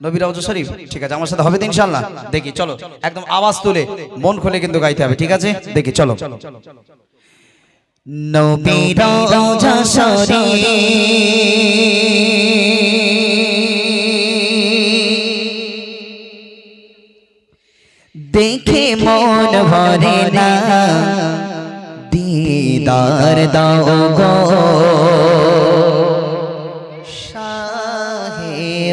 নবী রাউজ শরীফ? ঠিক আছে, আমার সাথে হবে তো দেখি, চলো, একদম আওয়াজ তুলে মন খুলে কিন্তু গাইতে হবে, ঠিক আছে? দেখি, চলো। দেখে মন ভরে না। দিদার দাও গো।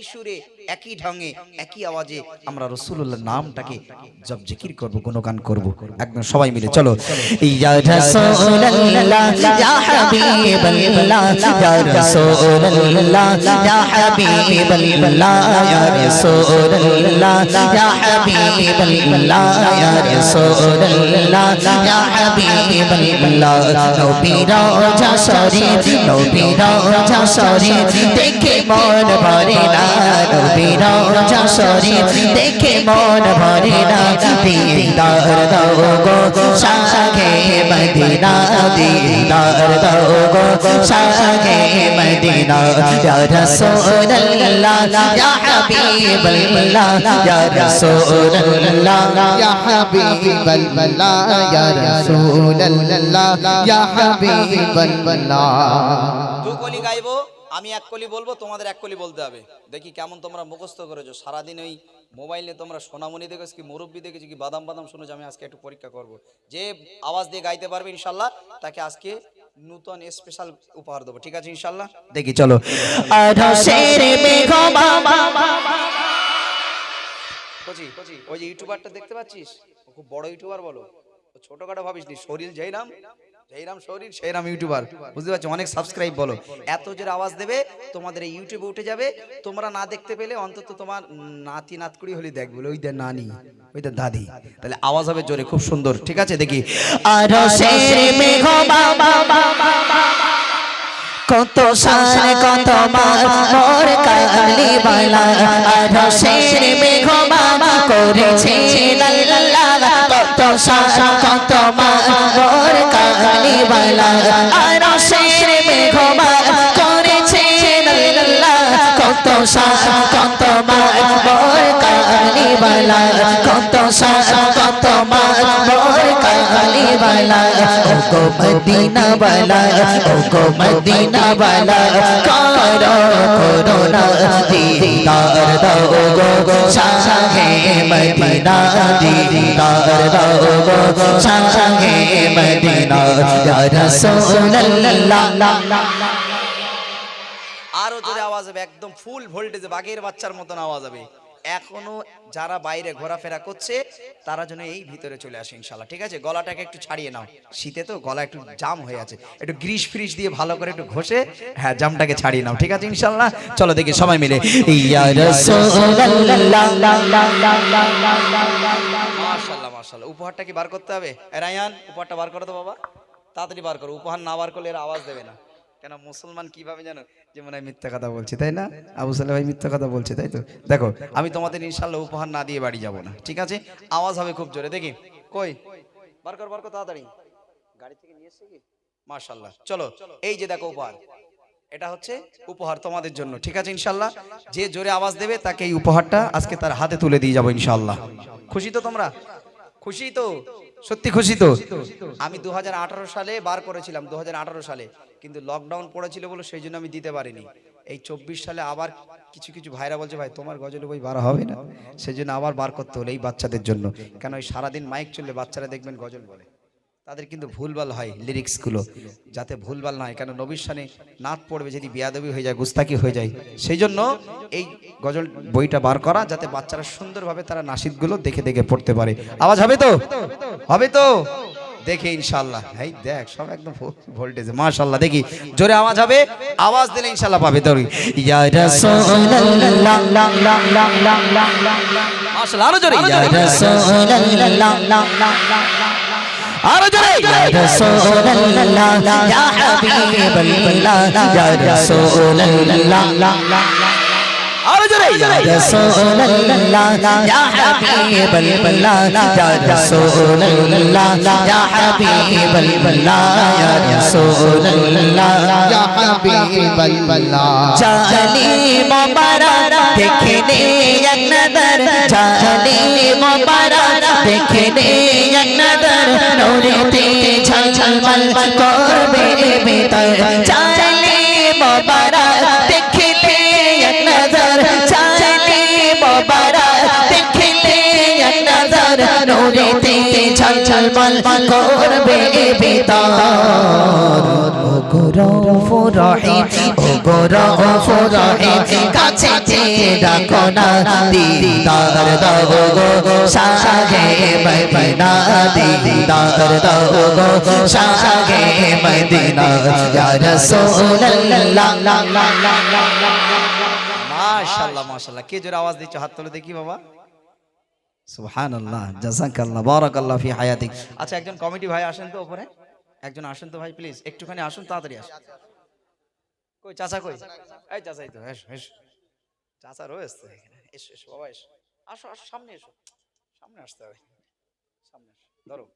একই সুরে, একই ঢঙে, একই আওয়াজে আমরা রসুল্লাহ নামটাকে জব জিকির করব, গুণগান করব। একদম সবাই মিলে, চলো। দেখে মন ভরে না। নবীর যশোরে দেখে মন ভরে না দিদার দাও গো সাগে মদিনা দিদার দাও গো সাগে মদিনা ইয়া রাসূলুল্লাহ ইয়া হাবিবাল্লাহ ইয়া রাসূলুল্লাহ ইয়া হাবিবাল্লাহ ইয়া রাসূলুল্লাহ ইয়া হাবিবাল্লাহ দু কলি গাইবো আমি এক কলি বলব তোমাদের এক কলি বলতে হবে। দেখি কেমন তোমরা মুখস্থ করেছ। সারাদিন ওই মোবাইলে তোমরা সোনামণি দেখেছ কি মুরব্বী দেখেছ কি বাদাম বাদাম শুনেছো আমি আজকে একটু পরীক্ষা করব। যে আওয়াজ দিয়ে গাইতে পারবে ইনশাল্লাহ তাকে আজকে নূতন স্পেশাল উপহার দেবো। ঠিক আছে ইনশাল্লাহ? দেখি চলো। ওই যে ইউটিউবারটা দেখতে পাচ্ছিস? খুব বড় ইউটিউবার বলো। ছোটখাটো ভাবিস নি শরীর যেই নাম জোরে আওয়াজ হবে জোরে খুব সুন্দর ঠিক আছে দেখি আর কত সার করেছে কত মোর কালি বালা। আর শের মেঘ মার করেছে লাল্লা। কত সার, কত মার মোর কালি কত সার আরও জোরে আওয়াজ হবে একদম ফুল ভোল্টেজে বাঘের বাচ্চার মতন আওয়াজ হবে। এখনও যারা বাইরে ঘোরাফেরা করছে, তারা যেন এই ভিতরে চলে আসে ইনশাল্লাহ ঠিক আছে? গলাটাকে একটু ছাড়িয়ে নাও। শীতে তো গলা একটু জাম হয়ে আছে। একটু গ্রিস ফ্রিজ দিয়ে ভালো করে একটু ঘষে হ্যাঁ জামটাকে ছাড়িয়ে নাও। ঠিক আছে ইনশাল্লাহ চলো দেখি সবাই মিলে। মাশাল্লাহ মাশাল্লাহ উপহারটা কি বার করতে হবে? রায়ান, উপহারটা বার করো তো বাবা। তাড়াতাড়ি বার করো। উপহার না বার করলে এর আওয়াজ দেবে না। কেন মুসলমান কীভাবে জানো? যে মনে হয় মিথ্যা কথা বলছে, তাই না? আবু সালে ভাই মিথ্যা কথা বলছে, তাই তো? দেখো, আমি তোমাদের ইনশাল্লাহ উপহার না দিয়ে বাড়ি যাব না, ঠিক আছে? আওয়াজ হবে খুব জোরে, দেখি। কই? বার কর বার কর, তাড়াতাড়ি। গাড়ি থেকে নিয়ে এসে কি? মাশাল্লাহ চলো, এই যে দেখো উপহার। এটা হচ্ছে উপহার তোমাদের জন্য, ঠিক আছে ইনশাল্লাহ যে জোরে আওয়াজ দেবে তাকে এই উপহারটা আজকে তার হাতে তুলে দিয়ে যাব ইনশাল্লাহ খুশি তো তোমরা? খুশি তো? সত্যি খুশি তো? আমি দুহাজার আঠারো সালে বার করেছিলাম দু হাজার আঠারো সালে। কিন্তু লকডাউন পড়েছিল বলে সেই জন্য আমি দিতে পারিনি। এই চব্বিশ সালে আবার কিছু কিছু ভাইরা বলছে, ভাই, তোমার গজল বই বার হবে না? সেই জন্য আবার বার করতে হলো এই বাচ্চাদের জন্য। কেন ওই সারাদিন মাইক চললে বাচ্চারা দেখবেন গজল বলে। তাদের কিন্তু ভুলভাল হয় লিরিক্সগুলো যাতে ভুলভাল না হয় কেন নবীর সানে নাচ পড়বে, যদি বিয়াদবি হয়ে যায় গুস্তাকি হয়ে যায়। সেই জন্য এই গজল বইটা বার করা, যাতে বাচ্চারা সুন্দরভাবে তারা নাসিদগুলো দেখে দেখে পড়তে পারে। আওয়াজ হবে তো? হবে তো? দেখে ইনশাল্লাহ এই দেখ, সব একদম ভোল্টেজে মাশাল্লাহ দেখি। জোরে আওয়াজ হবে? আওয়াজ দিলে ইনশাল্লাহ পাবে তোর। মাশাল্লাহ আরও জোরে। আরও জোরে। ইয়া রাসূলুল্লাহ ইয়া হাবিবাল্লাহ ইয়া রাসূলুল্লাহ। رسول اللہ یا حبیب اللہ یا رسول اللہ یا حبیب اللہ یا رسول اللہ یا حبیب اللہ جانی مبارک دیکھنے یک نظر جانی مبارک دیکھنے یک نظر نوری تی چھل چھل مل کر بے بیتر جانی مبارک নূরেতে করবে ভিতর। ও গৌরব রহিম ও গৌরব রহিম কাছে না দিদার দাও গো সাগে মদিনা দিদার দাও গো সাগে মদিনা ইয়া রাসূলুল্লাহ। মাশাআল্লাহ মাশাআল্লাহ। কে জোরে আওয়াজ দিচ্ছ? হাত তুলে দেখি বাবা। সুবহানাল্লাহ জাযাকাল্লাহ বারাকাল্লাহ ফি হায়াতিক। আচ্ছা একজন কমিটি ভাই আসেন তো উপরে একজন আসেন তো ভাই প্লিজ একটুখানি আসুন তাড়াতাড়ি আসুন। কই চাচা কই? এই চাচা এই তো এসো এসো। চাচা রয়েছে এস এসো বাবা এসো। আসো আসো সামনে এসো। সামনে আসতে হবে। সামনে ধরো।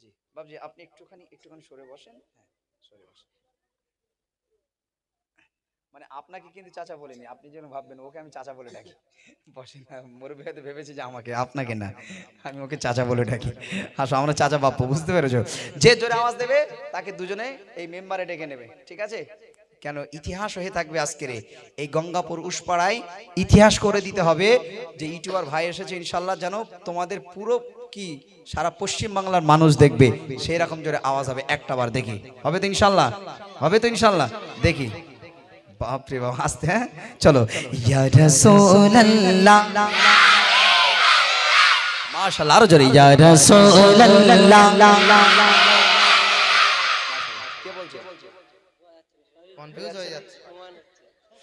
জি বাবজি আপনি একটুখানি একটুখানি সরে বসেন। হ্যাঁ সরে বসেন। মানে আপনাকে কিন্তু চাচা বলিনি, আপনি যেন ভাববেন, ওকে আমি চাচা বলে ডাকি। বসে না, মুরব্বী হয়তো ভেবেছে যে আমাকে, আপনাকে না, আমি ওকে চাচা বলে ডাকি। আসো, আমরা চাচা বাপ্পু, বুঝতে পেরেছ? যে জোরে আওয়াজ দেবে, তাকে দুজনে এই মেম্বারে ডেকে নেবে, ঠিক আছে? কেন, ইতিহাস হয়ে থাকবে আজকের এই গঙ্গাপুর উসপাড়ায় ইতিহাস করে দিতে হবে যে ইউটিউবার ভাই এসেছে, ইনশাল্লাহ যেন তোমাদের পুরো কি, সারা পশ্চিম বাংলার মানুষ দেখবে, সেই রকম জোরে আওয়াজ হবে একটা বার দেখি। হবে তো ইনশাল্লাহ? হবে তো ইনশাল্লাহ? দেখি। বাপরে বাপ আসতে হ্যাঁ? চলো। রাসূলুল্লাহ। আরও জোরে।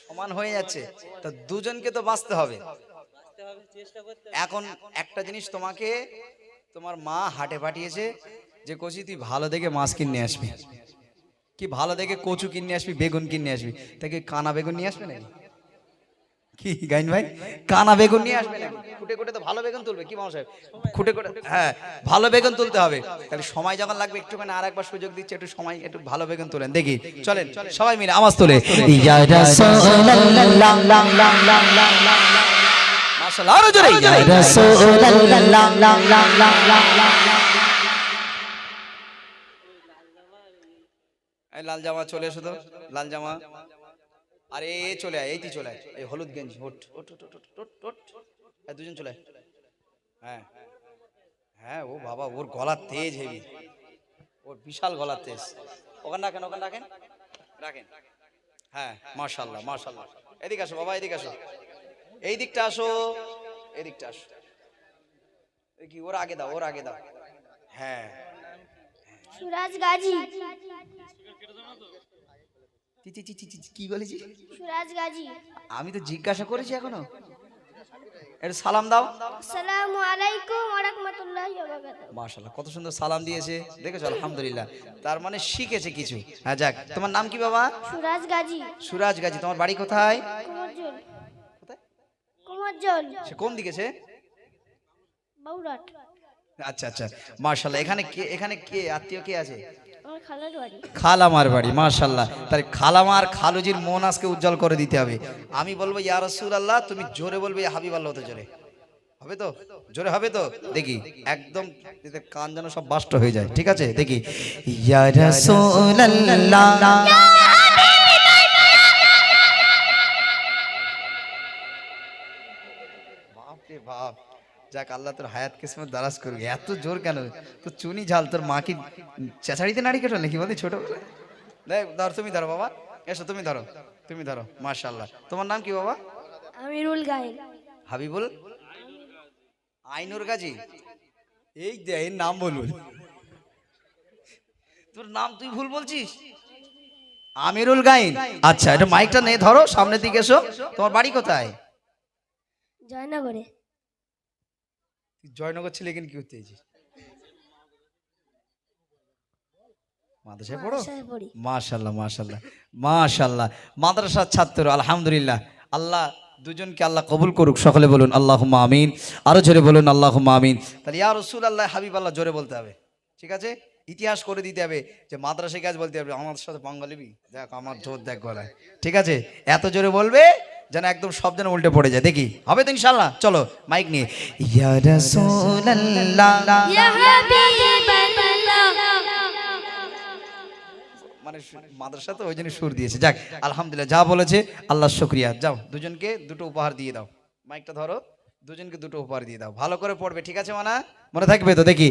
সমান হয়ে যাচ্ছে। তো দুজনকে তো বাঁচতে হবে। এখন একটা জিনিস তোমাকে তোমার মা হাটে পাঠিয়েছে যে কচি তুই ভালো দেখে মাছ কিনে আসবি। কি ভালো দেখে কচু কিনে আসবি বেগুন কিনে আসবি তাকে কানা বেগুন নিয়ে আসবে নাকি কি গাইন ভাই কানা বেগুন নিয়ে আসবে নাকি খুঁটে খুঁটে তো ভালো বেগুন তুলবে কি মামা সাহেব খুঁটে খুঁটে হ্যাঁ ভালো বেগুন তুলতে হবে তাহলে সময় যখন লাগবে একটুখানি আর একবার সুযোগ দিচ্ছে একটু সময় একটু ভালো বেগুন তুলেন দেখি চলেন সবাই মিলে আওয়াজ তোলে ইয়া রাসূলুল্লাহ মাশাআল্লাহ আরও জোরে লাল জামা চলে এসো তো, লাল জামা। আরে চলে আয়, এইটি চলে আয়, এই হলুদ গেঞ্জি, ওঠ। ওঠ এই দুজন চলে। হ্যাঁ। হ্যাঁ ও বাবা, ওর গলা তেজ হেভি ওর বিশাল গলার তেজ। ওখানে রাখেন ওখানে রাখেন। রাখেন। হ্যাঁ মাশাল্লাহ মাশাল্লাহ এদিকে আসো, বাবা, এদিকে আসো। এই দিকটা আসো। এদিকটা আসো। কি, ওর আগে দাও, ওর আগে দাও। হ্যাঁ। সুরাজ গাজী। চি, চি, চি, চি, চি, কি বলেছি সুরাজ গাজী। আমি তো জিজ্ঞাসা করেছি এখনও। একটু সালাম দাও। আসসালামু আলাইকুম ওয়া রাহমাতুল্লাহি ওয়া বারাকাতুহু মাশাল্লাহ কত সুন্দর সালাম দিয়েছে। দেখেছ আলহামদুলিল্লাহ। তার মানে শিখেছে কিছু। হ্যাঁ যাক তোমার নাম কি বাবা? সুরাজ গাজী। সুরাজ গাজী তোমার বাড়ি কোথায়? কুমরজল। কোথায়? কুমরজল। সে কোন দিকে সে? বাউরাট আচ্ছা আচ্ছা। মাশাল্লাহ এখানে কে এখানে কে? আত্মীয় কে আছে? খালামার বাড়ি মাশাল্লাহ তাহলে খালামার খালুজির মন আজকে উজ্জ্বল করে দিতে হবে। আমি বলব ইয়া আল্লাহ তুমি জোরে বলবে হাবিব আল্লাহ তো জোরে। হবে তো? জোরে হবে তো? দেখি একদম কান যেন সব বাষ্ট হয়ে যায়। ঠিক আছে? দেখি। ইয়া রাসূলুল্লাহ। বাপ রে বাপ। যাক আল্লাহ তোর হায়াত কিসমত দারাজ করবি এত জোর কেন? তো চুনি ঝাল তোর মা কি চেঁচাড়িতে নাড়ি কেটে নাকি বলি ছোট দেখ ধর তুমি ধরো বাবা। এসো তুমি ধরো তুমি ধরো মাশাল্লাহ তোমার নাম কি বাবা? আমিরুল গায়েন হাবিবুল? আইনুর গাজী। এই দে এর নাম বলুন। তোর নাম তুই ভুল বলছিস? আমিরুল গাইন আচ্ছা এটা মাইকটা নে ধরো সামনের দিকে এসো। তোমার বাড়ি কোথায়? জয়নগরে। তুই জয়নগর ছেলে এখানে কি করতে এসেছিস? মাদ্রাসায় পড়ো? মাদ্রাসায় মাশাল্লাহ মাশাল্লাহ মাশাল্লাহ মাদ্রাসার ছাত্র আলহামদুলিল্লাহ। আল্লাহ দুজনকে আল্লাহ কবুল করুক সকলে বলুন আল্লাহ আমিন। আরও জোরে বলুন আল্লাহ আমিন। তাহলে ইয়া রসুল আল্লাহ হাবিব আল্লাহ জোরে বলতে হবে। ঠিক আছে? ইতিহাস করে দিতে হবে যে মাদ্রাসে কাজ বলতে হবে। আমার সাথে পাঙ্গালিবি দেখ আমার জোর দেখ গলায়। ঠিক আছে? এত জোরে বলবে? যেন একদম সব যেন উল্টে পড়ে যায়। দেখি হবে তো ইনশাল্লাহ চলো মাইক নিয়ে। মানে মাদ্রাসা তো ওই জন্য সুর দিয়েছে। যাক আলহামদুলিল্লাহ যা বলেছে আল্লাহ শুক্রিয়া। যাও দুজনকে দুটো উপহার দিয়ে দাও। মাইকটা ধরো দুজনকে দুটো উপহার দিয়ে দাও। ভালো করে পড়বে ঠিক আছে মানা? মনে থাকবে তো? দেখি।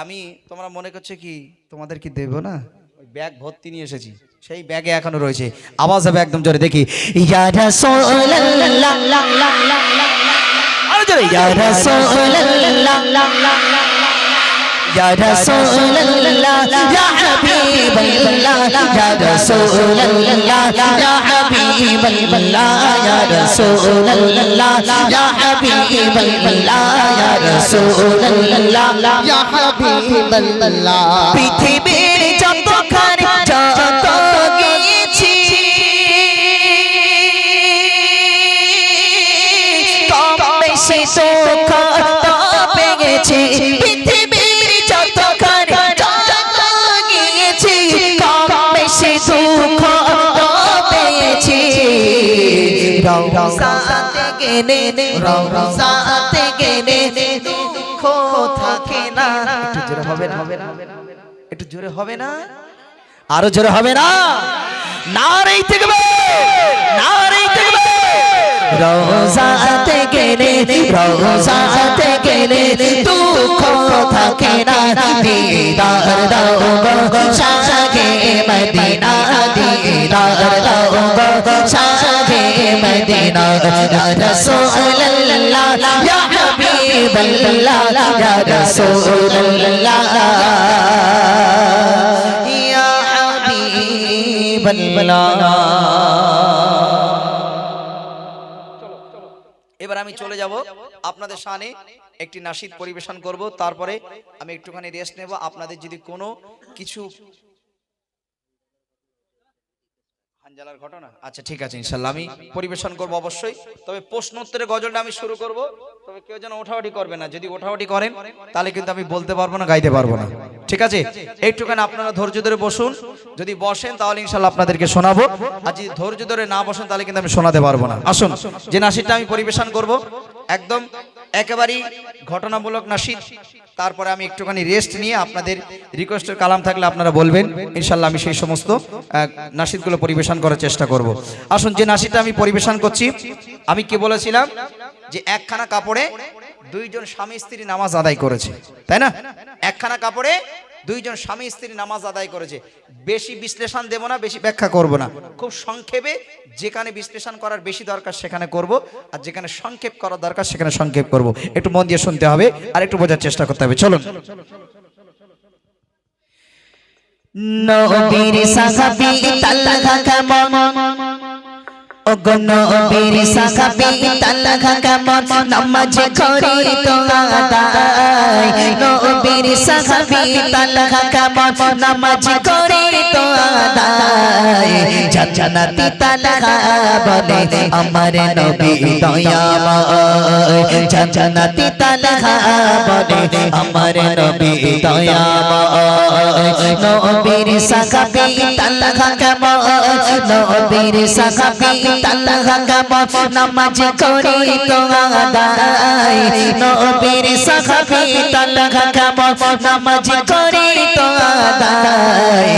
আমি তোমরা মনে করছ কি তোমাদের কি দেবো না? ব্যাগ ভর্তি নিয়ে এসেছি। সেই ব্যাগে এখনও রয়েছে। আওয়াজ হবে একদম জোরে দেখি। ইয়া রওজাতে গেলে রওজাতে গেলে দুঃখ থাকে না। একটু জোরে হবে না? হবে না একটু জোরে হবে না? আরও জোরে হবে না? না রেই থাকবে না রেই থাকবে রোজাতে গেলে রোজাতে গেলে দুঃখ থাকে না। দিদার দাও গো এবার আমি চলে যাব আপনাদের সামনে একটি নাসিদ পরিবেশন করব। তারপরে আমি একটুখানি রেস্ট নেব। আপনাদের যদি কোনো কিছু হানজালার ঘটনা? আচ্ছা ঠিক আছে, ইনশাল্লাহ আমি পরিবেশন করব অবশ্যই। তবে প্রশ্ন উত্তরের গজলটা আমি শুরু করব। তবে কেউ যেন ওঠাওঠি করবে না। যদি ওঠাওঠি করেন, তাহলে কিন্তু আমি বলতে পারব না, গাইতে পারব না। ঠিক আছে? একটুখানি আপনারা ধৈর্য ধরে বসুন। যদি বসেন, তাহলে ইনশাল্লাহ আপনাদেরকে শোনাবো। আর যদি ধৈর্য ধরে না বসেন, তাহলে কিন্তু আমি শোনাতে পারব না। আসুন, যে নাসিরটা আমি পরিবেশন করব, একদম একেবারেই ঘটনামূলক নাসিদ। তারপরে আমি একটুখানি রেস্ট নিয়ে আপনাদের রিকোয়েস্টের কালাম থাকলে আপনারা বলবেন। ইনশাল্লাহ আমি সেই সমস্ত নাসিদগুলো পরিবেশন করার চেষ্টা করব। আসুন, যে নাসিদটা আমি পরিবেশন করছি, আমি কি বলেছিলাম? যে একখানা কাপড়ে দুইজন স্বামী স্ত্রী নামাজ আদায় করেছে। তাই না? একখানা কাপড়ে দুইজন স্বামী স্ত্রী নামাজ আদায় করেছে। বেশি বিশ্লেষণ দেব না, বেশি ব্যাখ্যা করব না। খুব সংক্ষেপে যেখানে বিশ্লেষণ করার বেশি দরকার সেখানে করব, আর যেখানে সংক্ষেপ করার দরকার সেখানে সংক্ষেপ করব। একটু মন দিয়ে শুনতে হবে, আর একটু বোঝার চেষ্টা করতে হবে। চলুন। নবীর সাহাবী গো নবীর সাহাবী তালহা কেমন? নামাজ করি তো আদায়। নবীর সাহাবী তালহা কেমন? নামাজ করি তো আদায়। জান্নাতি তালহা বলে আমার নবী দয়াময়। জান্নাতি তালহা বলে আমার নবী দয়াময়। নবীর সাহাবী তালহা কেমন? নবীর সাহাবী কেমন নামাজ করি তো আদায়। নবীর সাহাবী কেমন নামাজ করি তো আদায়।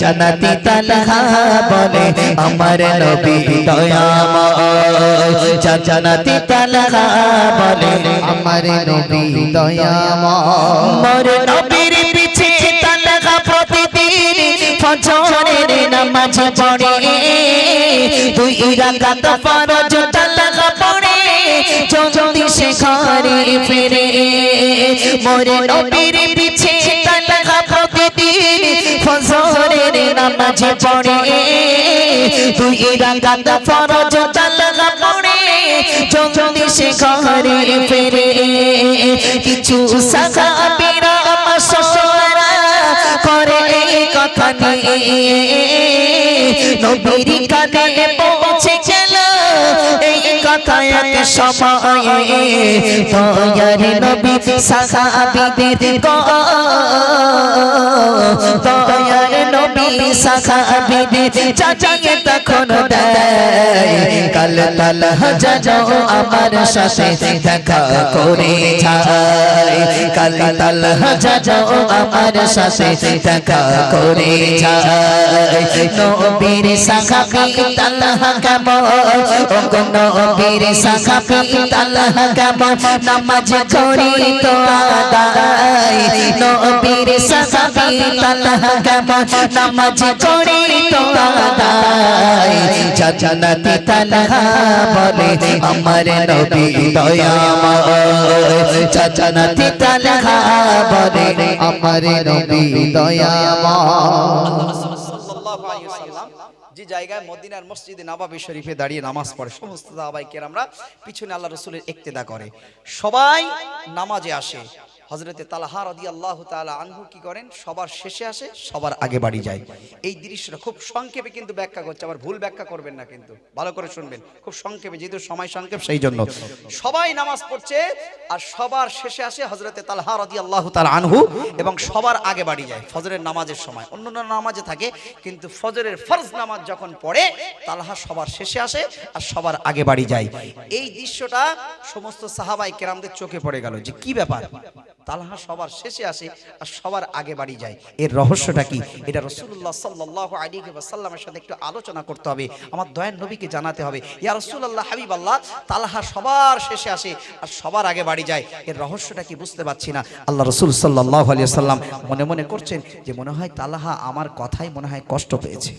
জান্নাতি তালহা বলে আমার নবী দয়াময়। জান্নাতি তালহা বলে আমার নবী দয়াময়। মোর ফজরের নামাজ পড়ে। দুই রাকাত ফরজ তালহা পড়ে। যদি সে ঘরে ফিরে। মোর নবীর পিছে তালহা প্রতিদিন ফজরের নামাজ পড়ে। দুই রাকাত ফরজ তালহা পড়ে। যদি সে ঘরে ফিরে। কিছু সাহাবীরা মাসরা করে এই কথা নিয়ে। নবীর কানে পৌঁছে গেল এই কথা এক সময়ে। দয়ার নবী সাহাবীদের গো। দয়ার নবী সাহাবীদের চাচিয়ে তখন দেয়। কাল তাল হাজার আমার সাথে দেখা করে যায়। কাল তাল হাজার আমার সাথে দেখা করে যায়। নবীর সাহাবী তালহা কেমন? ও গো কেমন নামাজ করি তো আদায় নবীর সাহাবী তালহা কেমন নামাজ করি তো আদায় জান্নাতি তালহা বলে আমার নবী দয়াময় জান্নাতি তালহা বলে আমার নবী দয়াময় সাল্লাল্লাহু আলাইহি ওয়াসাল্লাম যে জায়গায় মদিনার মসজিদে নবাবী শরীফে দাঁড়িয়ে নামাজ পড়ে। সমস্ত দাবাইকে আমরা পিছনে আল্লাহ রসুলের একতেদা করে। সবাই নামাজে আসে। হজরতে তালাহা রদি আল্লাহ তালা আনহু কি করেন? সবার শেষে আসে, সবার আগে বাড়ি যায়। এই দৃশ্যটা খুব সংক্ষেপে কিন্তু ব্যাখ্যা করছে, আবার ভুল ব্যাখ্যা করবেন না কিন্তু। ভালো করে শুনবেন। খুব সংক্ষেপে, যেহেতু সময় সংক্ষেপ, সেই জন্য। সবাই নামাজ পড়ছে, আর সবার শেষে আসে হজরতে তালহা রদি আল্লাহ তালা আনহু এবং সবার আগে বাড়ি যায়, ফজরের নামাজের সময়। অন্য নামাজে থাকে, কিন্তু ফজরের ফরজ নামাজ যখন পড়ে, তালহা সবার শেষে আসে আর সবার আগে বাড়ি যায়। এই দৃশ্যটা সমস্ত সাহাবাই কেরামদের চোখে পড়ে গেল যে কি ব্যাপার? তালহা সবার শেষে আসে আর সবার আগে বাড়ি যায়। এর রহস্যটা কি? এটা রসুল্লাহ সাল্লাহ আলী সাল্লামের সাথে একটু আলোচনা করতে হবে। আমার দয়ার নবীকে জানাতে হবে, ইয়া রসুল্লাহ হাবিব আল্লাহ তালহা সবার শেষে আসে আর সবার আগে বাড়ি যায়। এর রহস্যটা কি বুঝতে পারছি না। আল্লাহ রসুল সাল্লাহ আলিয়া সাল্লাম মনে মনে করছেন যে মনে হয় তালহা আমার কথাই মনে হয় কষ্ট পেয়েছে।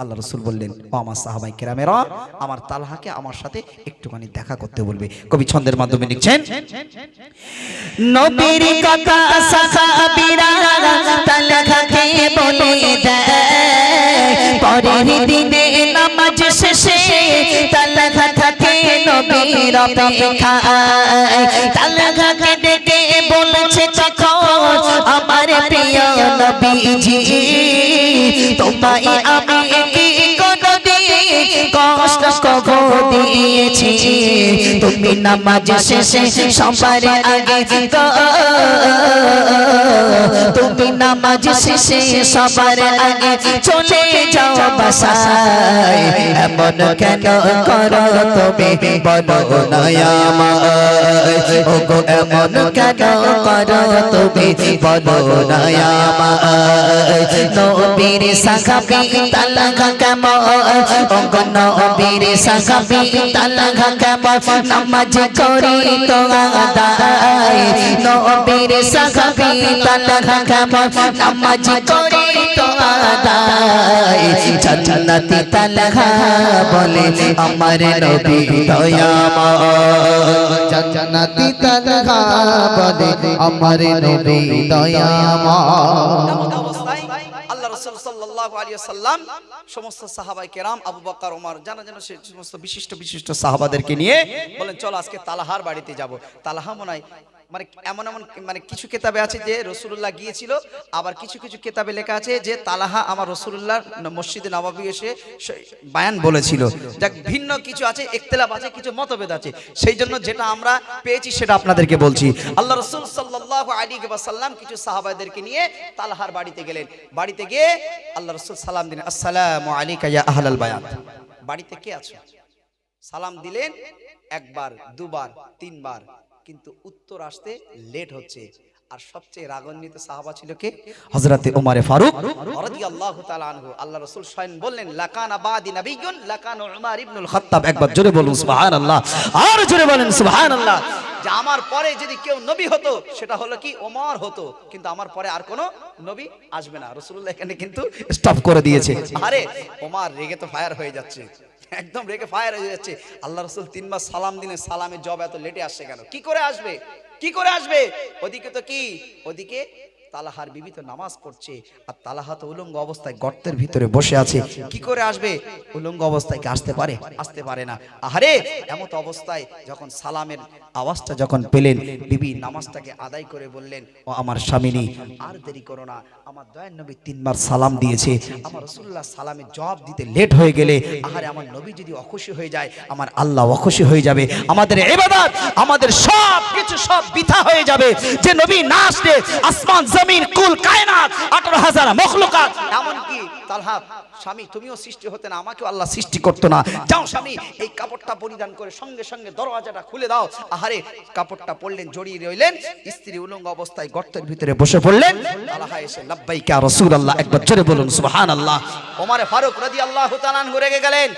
আল্লাহ রসুল বললেন, ও আমার সাহাবাই কেরামেরা, আমার তালহাকে আমার সাথে একটুখানি দেখা করতে বলবে। কবি ছন্দের মাধ্যমে লিখছেন আমার প্রিয় নবীজি, তোমায় দিয়েছি। তুমি নামাজ শেষে সবার আগে তো তুমি নামাজ শেষে সবার আগে চলে যাও বাসায়। এমন কেন করো তুমি? বলো নয়ামায় ও গো এমন কেন করো তুমি? বলো নবীর সাহাবী তালাকা কেমন? ও গো নবীর সাহাবী তালাকা কেমন? নামাজ করি তো আদায়। নবীর সাহাবী তালাকা কেমন? নামাজ করি তো আদায় জান্নাতি তালাকা বলে আমার নবী দয়াময়। তালাকা বলে আমার নবী দয়াময়। সমস্ত সাহাবাই কেরাম আবু ওমর জানা জানা সমস্ত বিশিষ্ট বিশিষ্ট সাহাবাদেরকে নিয়ে বলেন, চলো আজকে তালাহার বাড়িতে যাব। তালাহা মনে মানে এমন এমন মানে কিছু কেতাবে আছে যে রসুল্লাহ গিয়েছিল, আবার কিছু কিছু কেতাবে লেখা আছে যে তালাহা আমার রসুল্লাহ মসজিদে নবাবী এসে বায়ান বলেছিল। যাক, ভিন্ন কিছু আছে একতলাপ আছে, কিছু মতভেদ আছে। সেই জন্য যেটা আমরা পেয়েছি সেটা আপনাদেরকে বলছি। আল্লাহ রসুল সাল্লাহ আলী সাল্লাম কিছু সাহাবাদেরকে নিয়ে তালাহার বাড়িতে গেলেন। বাড়িতে গিয়ে আল্লাহ রসুল সালাম দিলেন, আসসালামু আলাইকা ইয়া আহলাল বায়াত। বাড়িতে কে আছে? সালাম দিলেন একবার, দুবার, তিনবার। কিন্তু উত্তর আসতে লেট হচ্ছে। আর সবচেয়ে রাগান্বিত সাহাবা ছিল কে? হযরতে ওমরে ফারুক। রাদিয়াল্লাহু তাআলা আনহু। আল্লাহ রাসূল স্বয়ং বললেন লাকানা বাদি নাবিয়্যুন লাকানা উমর ইবনুল খাত্তাব। একবার জোরে বলুন সুবহানাল্লাহ। আর জোরে বলেন সুবহানাল্লাহ। যে আমার পরে যদি কেউ নবী হতো সেটা হলো কি ওমর হতো কিন্তু আমার পরে আর কোনো নবী আসবে না। রাসূলুল্লাহ এখানে কিন্তু স্টপ করে দিয়েছে। আরে ওমর রেগে তো ফায়ার হয়ে যাচ্ছে। একদম রেগে ফায়ার হয়ে যাচ্ছে। আল্লাহ রসুল তিনবার সালাম দিনে সালামের জব এত লেটে আসছে কেন? কি করে আসবে? কি করে আসবে? ওদিকে তো কি? ওদিকে তালাহার বিবি তো নামাজ পড়ছে আর তালাহা তো উলঙ্গ অবস্থায় গর্তের ভিতরে বসে আছে। কি করে আসবে? উলঙ্গ অবস্থায় কি আসতে পারে? আসতে পারে না। আহারে, এমত অবস্থায় যখন সালামের আওয়াজটা যখন পেলেন, বিবি নামাজটাকে আদায় করে বললেন, ও আমার স্বামিনী, আর দেরি করো না। আমার দয়ার নবী তিনবার সালাম দিয়েছে। আমার রসুল্লাহ সালামের জবাব দিতে লেট হয়ে গেলে, আহারে, আমার নবী যদি অখুশি হয়ে যায়, আমার আল্লাহ অখুশি হয়ে যাবে। আমাদের এবাদত আমাদের সব কিছু সব বৃথা হয়ে যাবে। যে নবী না আসলে আসমান জমিন কুল কায়নাত আঠারো হাজার মখলুকাত। এমনকি তালহা স্বামী তুমিও সৃষ্টি হতে না আমাকেও আল্লাহ সৃষ্টি করতো না। যাও স্বামী এই কাপড়টা পরিধান করে সঙ্গে সঙ্গে দরওয়াজাটা খুলে দাও। আহারে কাপড়টা পরলেন জড়িয়ে রইলেন স্ত্রী উলঙ্গ অবস্থায় গর্তের ভিতরে বসে পড়লেন। তালাহা এসে লাব্বাইকা রাসূলুল্লাহ একবার জোরে বলুন সুবহানাল্লাহ। ওমর ফারুক রাদিয়াল্লাহু তাআলা রেগে গেলেন।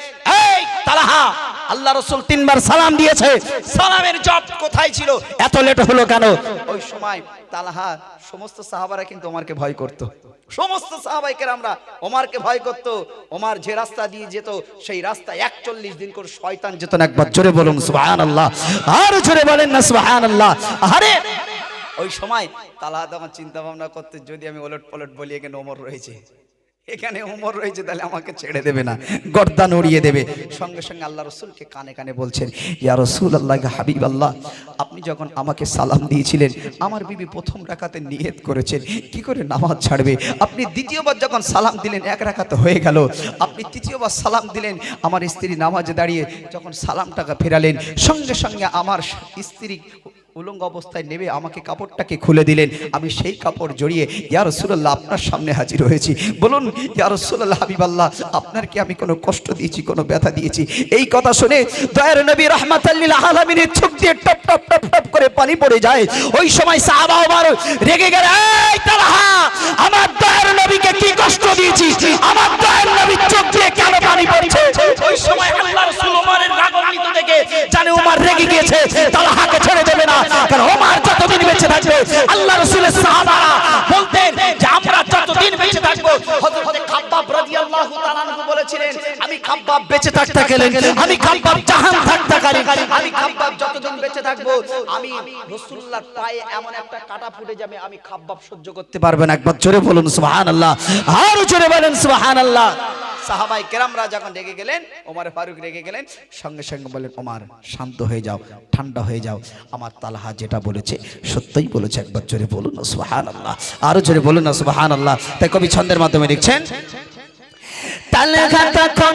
এই তালাহা আল্লাহ রসুল তিনবার সালাম দিয়েছে। সালামের জব কোথায় ছিল? এত লেট হলো কেন? ওই সময় তালাহা, সমস্ত সাহাবারা কিন্তু ওমারকে ভয় করত। সমস্ত সাহাবাইকে আমরা ওমারকে ভয় করত। ওমার যে রাস্তা দিয়ে যেত, সেই রাস্তা একচল্লিশ দিন করে শয়তান যেত না। একবার জোরে বলুন সুবাহান আল্লাহ আর জোরে বলেন না সুবাহান আল্লাহ আরে ওই সময় তালাহা তখন চিন্তা ভাবনা করতে, যদি আমি ওলট পলট বলি, এখানে ওমর রয়েছে। এখানে উমর রয়েছে, তাহলে আমাকে ছেড়ে দেবে না গর্দান উড়িয়ে দেবে। সঙ্গে সঙ্গে আল্লাহ রসুলকে কানে কানে বলছেন, ইয়া রসুল আল্লাহ হাবিব আল্লাহ আপনি যখন আমাকে সালাম দিয়েছিলেন, আমার বিবি প্রথম রাখাতে নিয়ত করেছেন কি করে নামাজ ছাড়বে? আপনি দ্বিতীয়বার যখন সালাম দিলেন, এক রাখাতে হয়ে গেল। আপনি তৃতীয়বার সালাম দিলেন, আমার স্ত্রী নামাজে দাঁড়িয়ে যখন সালামটাকে ফেরালেন, সঙ্গে সঙ্গে আমার স্ত্রী উলঙ্গ অবস্থায় নেবে আমাকে কাপড়টাকে খুলে দিলেন। আমি সেই কাপড় জড়িয়ে, ইয়া রসুল্লাহ আপনার সামনে হাজির হয়েছি। বলুন, ইয়া রসুল্লাহ হাবিবাল্লাহ, আপনার কি আমি কোনো কষ্ট দিয়েছি, কোনো ব্যথা দিয়েছি? এই কথা শুনে দয়ার নবী রহমাতাল্লিল আলামিনের চোখ দিয়ে টপ টপ টপ টপ করে পানি পড়ে যায়। ওই সময় সাহাবা রেগে গেলে আমার দয়ার নবীকে কি কষ্ট দিয়েছি? আমার দয়ার নবীর চোখ দিয়ে কেন পানি পড়ছে? ওই সময় আল্লাহ রাসূল ওমরের রাগান্বিত দেখে জানে ওমর রেগে গিয়েছে, তালহাকে ছেড়ে দেবে না কারণ ওমর যতদিন বেঁচে থাকবে আল্লাহ রাসূলের সাহাবারা বলতেন যে আমরা যতদিন বেঁচে থাকব হযরত খাব্বাব রাদিয়াল্লাহু তাআলা বলেছিলেন আমি খাব্বাব বেঁচে থাকতে গেলেন। আমি খাব্বাব জাহান থাকতে গেলে আমি খাব্বাব যতদিন বেঁচে থাকব, আমি রাসূলুল্লাহর পায়ে এমন একটা কাটা ফুটে যাবে, আমি খাব্বাব সহ্য করতে পারবে না। একবার জোরে বলুন, সুবহানাল্লাহ। আর জোরে বলেন, সুবহানাল্লাহ। সাহাবাই কেরামরা যখন রেগে গেলেন, ওমর ফারুক রেগে গেলেন, সঙ্গে সঙ্গে বলেন ওমর, শান্ত হয়ে যাও, ঠান্ডা হয়ে যাও। আমার তালহা যেটা বলেছে, সত্যই বলেছে। একবার জোরে বলুন না সুবাহান আল্লাহ আরও জোরে বলুন না সুবাহান আল্লাহ তাই কবি ছন্দের মাধ্যমে লিখছেন, তালহা তখন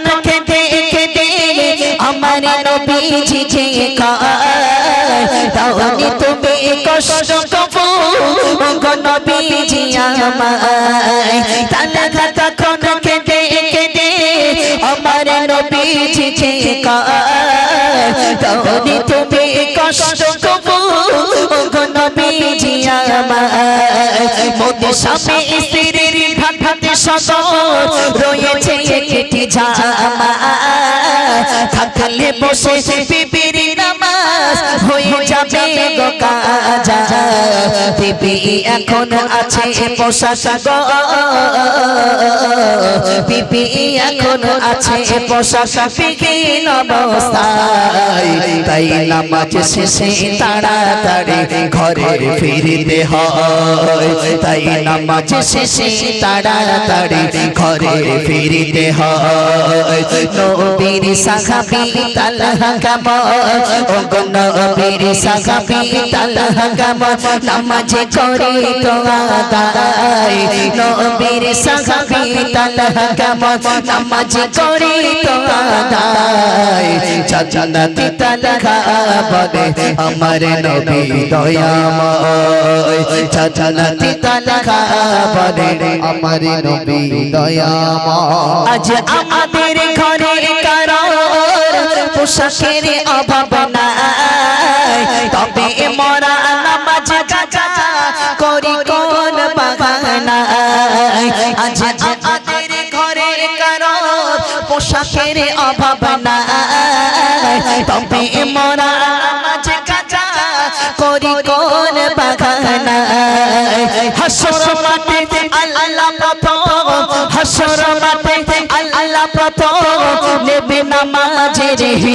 তুমি কষ্ট আমার যে কায় তাওনি তুমি কষ্ট কবু গো নবীজি আমায় মোদের সামনে স্ত্রীর ভাতে সদর। রয়েছে একটি জামা থাকলে বসে বিবির নামাজ হয়ে যাবে গো কাজা। বিবি এখন আছে পোশাক গো। বিবি এখন আছে পোশাক বিহীন অবস্থায় তাই নামাজ শেষে তাড়াতাড়ি ঘরে ফিরতে হয়। তাই নামাজ শেষে তাড়াতাড়ি ঘরে ফিরতে হয়। নবীর সাহাবী তালহা কামা গো নবীর সাহাবী তালহা কামা নামাজ করে তো আদায়। নবীর সাহাবী তালহা কামা নামাজ করে তো আদায়। জান্নাতি তালহা বলে আমার নবী দয়াময়। জান্নাতি তালহা বলে আমার নবী দয়াময়। আজ আমাদের পোশাকের অভাব নাই। তবে মরা নামাজ করি কোন বাগানা আজ আমাদের ঘরে কারও পোশাকের অভাব নাই। তবে মরা নামাজ করি কোন হাসর মাঠে আল্লাহ হাসর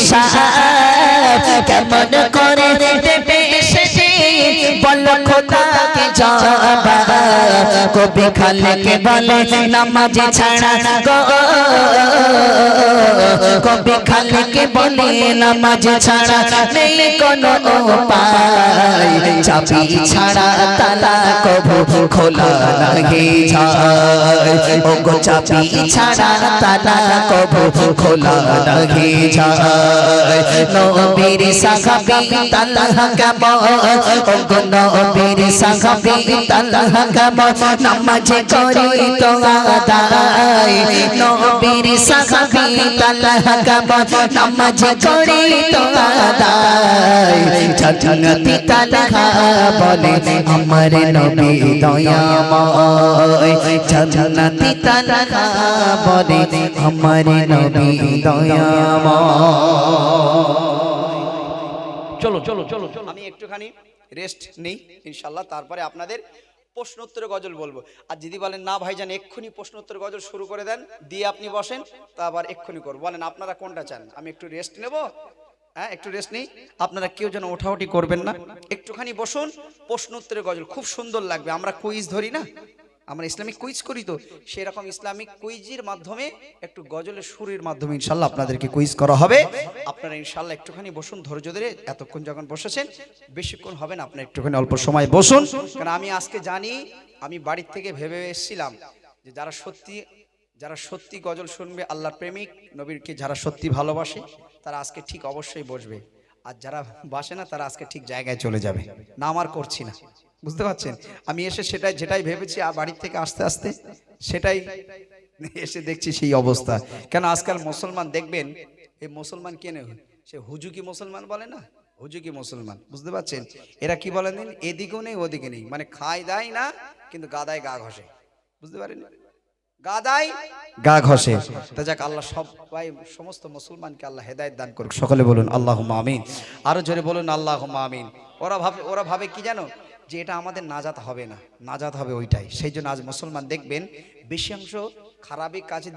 হিসাব কেমন করে দেবে সেদিন? বল খোদাকে জবাব। কবি খালেকে বলে, নামাজ ছাড়া কবি খালেকে বলে, নামাজ ছাড়া নেই কোনো উপায়। চাবি ছাড়া তালা কবু খোলা লাগে যায়। ও ছাড়া তালা কবু খোলা লাগে যায়। নবীর সাহাবী তালাহ কেমন? ও নবীর সাহাবী তালাহ কেমন? নামাজ করি তো আদায় নবীর সাহাবী তালাহ নামাজ করি তো আদায় জান্নাতি তালাহ বলে আমার নবী দয়াময় জান্নাতি তালাহ বলে আমার নবী দয়াময় চলো চলো চলো। চলো। আমি একটুখানি রেস্ট নেই ইনশাল্লাহ। তারপরে আপনাদের প্রশ্নোত্তর গজল বলব। আর যদি বলেন, না ভাইজান, এক্ষুনি প্রশ্নোত্তর গজল শুরু করে দেন, দিয়ে আপনি বসেন, তা আবার এক্ষুনি করব। বলেন, আপনারা কোনটা চান? আমি একটু রেস্ট নেব? হ্যাঁ একটু রেস্ট নেই। আপনারা কেউ যেন ওঠাউটি করবেন না। একটুখানি বসুন, প্রশ্নোত্তরের গজল, খুব সুন্দর লাগবে। আমরা কুইজ ধরি না? আমরা ইসলামিক কুইজ করি তো, সেরকম ইসলামিক কুইজের মাধ্যমে একটু গজলের সুরের মাধ্যমে ইনশাল্লাহ আপনাদেরকে কুইজ করা হবে। আপনারা ইনশাল্লাহ একটুখানি বসুন, ধৈর্য ধরে এতক্ষণ যখন বসেছেন, বেশিক্ষণ হবে না, আপনার একটুখানি অল্প সময় বসুন। কারণ আমি আজকে জানি, আমি বাড়ির থেকে ভেবে এসেছিলাম যে যারা সত্যি যারা সত্যি গজল শুনবে, আল্লাহর প্রেমিক, নবীরকে যারা সত্যি ভালোবাসে, তারা আজকে ঠিক অবশ্যই বসবে। আর যারা বাসে না, তারা আজকে ঠিক জায়গায় চলে যাবে। না, আমার করছি না। বুঝতে পারছেন? আমি এসে সেটাই, যেটাই ভেবেছি আর বাড়ির থেকে আস্তে আস্তে সেটাই এসে দেখছি সেই অবস্থা। কেন আজকাল মুসলমান দেখবেন, এই মুসলমান কেনে সে হুজুকি মুসলমান বলে না? হুজুকি মুসলমান? বুঝতে পারছেন? এরা কি বলেন এদিকেও নেই, ওদিকে নেই। মানে খায় দায় না, কিন্তু গাদায় গা ঘষে। বুঝতে পারেন গাদাই গা ঘষে। তা যাক, আল্লাহ সবাই, সমস্ত মুসলমানকে আল্লাহ হেদায়েত দান করুক। সকলে বলুন আল্লাহ আমিন। আরও জোরে বলুন আল্লাহ আমিন। ওরা ভাবে ওরা ভাবে কি জানো? যে এটা আমাদের নাজাত হবে না, নাজাত হবে ওইটাই। সেই জন্য আজ মুসলমান দেখবেন, বেশি অংশ খারাপই কাজের